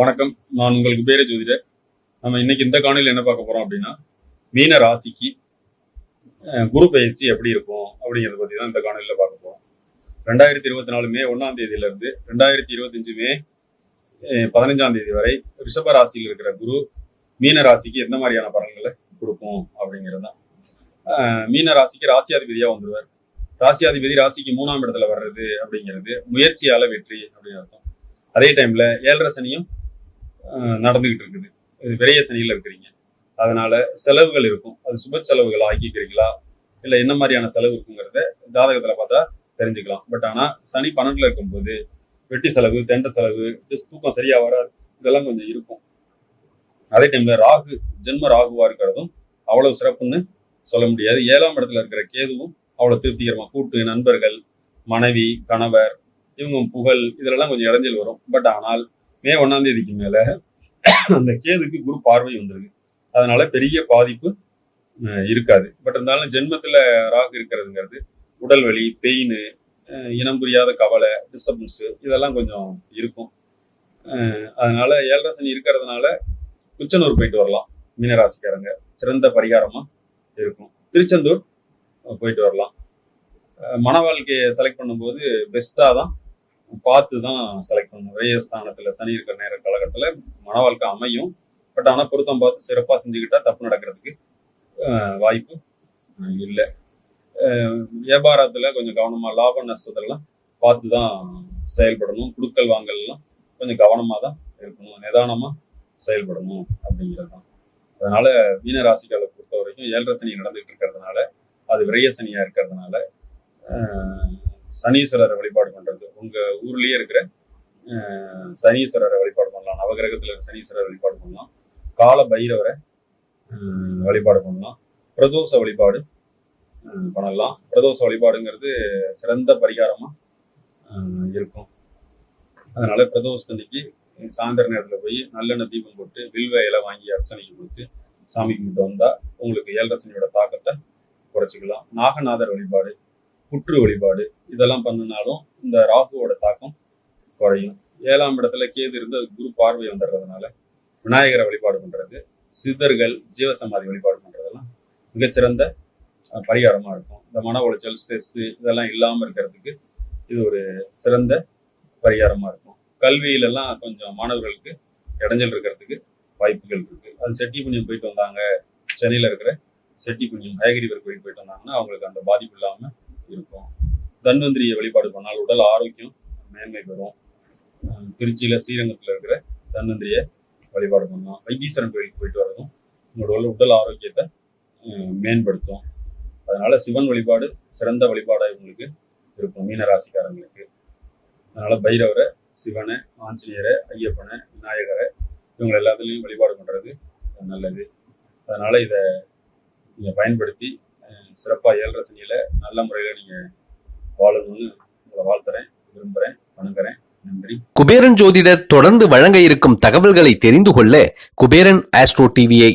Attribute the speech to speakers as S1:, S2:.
S1: வணக்கம். நான் உங்களுக்கு பேரு ஜோதிடர். நம்ம இன்னைக்கு இந்த காணொலியில் என்ன பார்க்க போறோம் அப்படின்னா மீன ராசிக்கு குரு பயிற்சி எப்படி இருக்கும் அப்படிங்கிறத பத்தி தான் இந்த காணொலியில் பார்க்க போறோம். ரெண்டாயிரத்தி இருபத்தி நாலு மே ஒன்னாம் தேதியில இருந்து ரெண்டாயிரத்தி இருபத்தஞ்சு மே பதினஞ்சாம் தேதி வரை ரிஷப ராசியில் இருக்கிற குரு மீன ராசிக்கு எந்த மாதிரியான பலன்களை கொடுக்கும் அப்படிங்கிறது தான். மீன ராசிக்கு ராசியாதிபதியா வந்துருவார். ராசியாதிபதி ராசிக்கு மூணாம் இடத்துல வர்றது அப்படிங்கிறது முயற்சியால வெற்றி அப்படின்னு அர்த்தம். அதே டைம்ல ஏழரை சனியும் நடந்துகிட்டு இருக்குது. இது விரைய சனியில இருக்கிறீங்க. அதனால செலவுகள் இருக்கும். அது சுப செலவுகள் ஆக்கிக்கிறீங்களா? இல்லை என்ன மாதிரியான செலவு இருக்குங்கிறத ஜாதகத்துல பார்த்தா தெரிஞ்சுக்கலாம். பட் ஆனா சனி பன்னெண்டுல இருக்கும்போது வெட்டி செலவு தெண்ட செலவு just தூக்கம் சரியா வராது. இதெல்லாம் கொஞ்சம் இருக்கும். அதே டைம்ல ராகு ஜென்ம ராகுவா இருக்கிறதும் அவ்வளவு சிறப்புன்னு சொல்ல முடியாது. ஏழாம் இடத்துல இருக்கிற கேதுவும் அவ்வளவு திருப்திகரமா கூட்டு நண்பர்கள் மனைவி கணவர் இவங்க புகழ் இதெல்லாம் கொஞ்சம் இடைஞ்சல் வரும். பட் ஆனால் மே ஒன்னாம் தேதிக்கு மேல அந்த கேதுக்கு குரு பார்வை வந்திருக்கு. அதனால பெரிய பாதிப்பு இருக்காது. பட் இருந்தாலும் ஜென்மத்துல ராகு இருக்கிறதுங்கிறது உடல் வலி பெயின் இனம் புரியாத கவலை டிஸ்டர்பன்ஸ் இதெல்லாம் கொஞ்சம் இருக்கும். அதனால ஏழரை சனி இருக்கிறதுனால குச்சனூர் போயிட்டு வரலாம் மீனராசிக்காரங்க. சிறந்த பரிகாரமாக இருக்கும். திருச்செந்தூர் போயிட்டு வரலாம். மன வாழ்க்கையை செலக்ட் பண்ணும்போது பெஸ்ட்டாக தான் பார்த்து தான் செலக்ட் பண்ணணும் விரயஸ்தானத்துல சனி இருக்கிற நேர காலகட்டத்தில் மன வாழ்க்கை அமையும். பட் ஆனா பொருத்தம் பார்த்து சிறப்பா செஞ்சுக்கிட்டா தப்பு நடக்கிறதுக்கு வாய்ப்பு இல்லை. வியாபாரத்துல கொஞ்சம் கவனமா லாப நஷ்டத்தெல்லாம் பார்த்து தான் செயல்படணும். குடுக்கல் வாங்கல்லாம் கொஞ்சம் கவனமா தான் இருக்கணும். நிதானமா செயல்படணும் அப்படிங்கிறது தான் அதனால மீனராசிகளை பொறுத்த வரைக்கும் ஏழரை சனி நடந்துட்டு இருக்கிறதுனால அது விரைய சனியா இருக்கிறதுனால சனீஸ்வரரை வழிபாடு பண்ணுறது உங்கள் ஊர்லேயே இருக்கிற சனீஸ்வரரை வழிபாடு பண்ணலாம். நவகிரகத்தில் இருக்கிற சனீஸ்வரரை வழிபாடு பண்ணலாம். கால பைரவரை வழிபாடு பண்ணலாம். பிரதோஷ வழிபாடு பண்ணலாம். பிரதோஷ வழிபாடுங்கிறது சிறந்த பரிகாரமாக இருக்கும். அதனால் பிரதோஷத்தன்னைக்கு சாயந்தர நேரத்தில் போய் நல்லெண்ணெய் தீபம் போட்டு வில்வ இலை வாங்கி அர்ச்சனைக்கு கொடுத்து சாமி கும்பிட்டு வந்தால் உங்களுக்கு ஏழரசனியோட தாக்கத்தை குறைச்சிக்கலாம். நாகநாதர் வழிபாடு புற்று வழிபாடு இதெல்லாம் பண்ணினாலும் இந்த ராகுவோட தாக்கம் குறையும். ஏழாம் இடத்துல கேது இருந்து குரு பார்வை வந்துடுறதுனால விநாயகரை வழிபாடு பண்றது சித்தர்கள் ஜீவசமாதி வழிபாடு பண்றதெல்லாம் மிகச்சிறந்த பரிகாரமாக பரிகாரமா இருக்கும். இந்த மன உளைச்சல் ஸ்ட்ரெஸ் இதெல்லாம் இல்லாமல் இருக்கிறதுக்கு இது ஒரு சிறந்த பரிகாரமா இருக்கும். கல்வியிலெல்லாம் கொஞ்சம் மாணவர்களுக்கு இடைஞ்சல் இருக்கிறதுக்கு வாய்ப்புகள் இருக்கு. அது செட்டி புண்ணியம் போயிட்டு வந்தாங்க சென்னையில் இருக்கிற செட்டி புண்ணியம் ஹயகிரிவர் கோயில் போயிட்டு வந்தாங்கன்னா அவங்களுக்கு அந்த பாதிப்பு இல்லாமல் தன்வந்திரியை வழிபாடு பண்ணால் உடல் ஆரோக்கியம் மேன்மை பெறும். திருச்சியில் ஸ்ரீரங்கத்தில் இருக்கிற தன்வந்திரியை வழிபாடு பண்ணலாம். வைத்தீஸ்வரன் கோயிலுக்கு போயிட்டு வரதும் உங்களோட உடல் ஆரோக்கியத்தை மேம்படுத்தும். அதனால சிவன் வழிபாடு சிறந்த வழிபாடாக இவங்களுக்கு இருக்கும். மீனராசிக்காரங்களுக்கு. அதனால பைரவரை சிவனை ஆஞ்சநேயரை ஐயப்பனை விநாயகரை இவங்க எல்லாத்துலேயும் வழிபாடு பண்ணுறது நல்லது. அதனால இதை நீங்கள் பயன்படுத்தி சிறப்பாக சிறப்பா ஏழரை நல்ல முறையில் நீங்கள் வாழணும்னு உங்களை வாழ்த்துறேன் விரும்புறேன் வணங்குறேன். நன்றி.
S2: குபேரன் ஜோதிடர் தொடர்ந்து வழங்க இருக்கும் தகவல்களை தெரிந்து கொள்ள குபேரன் ஆஸ்ட்ரோ டிவியை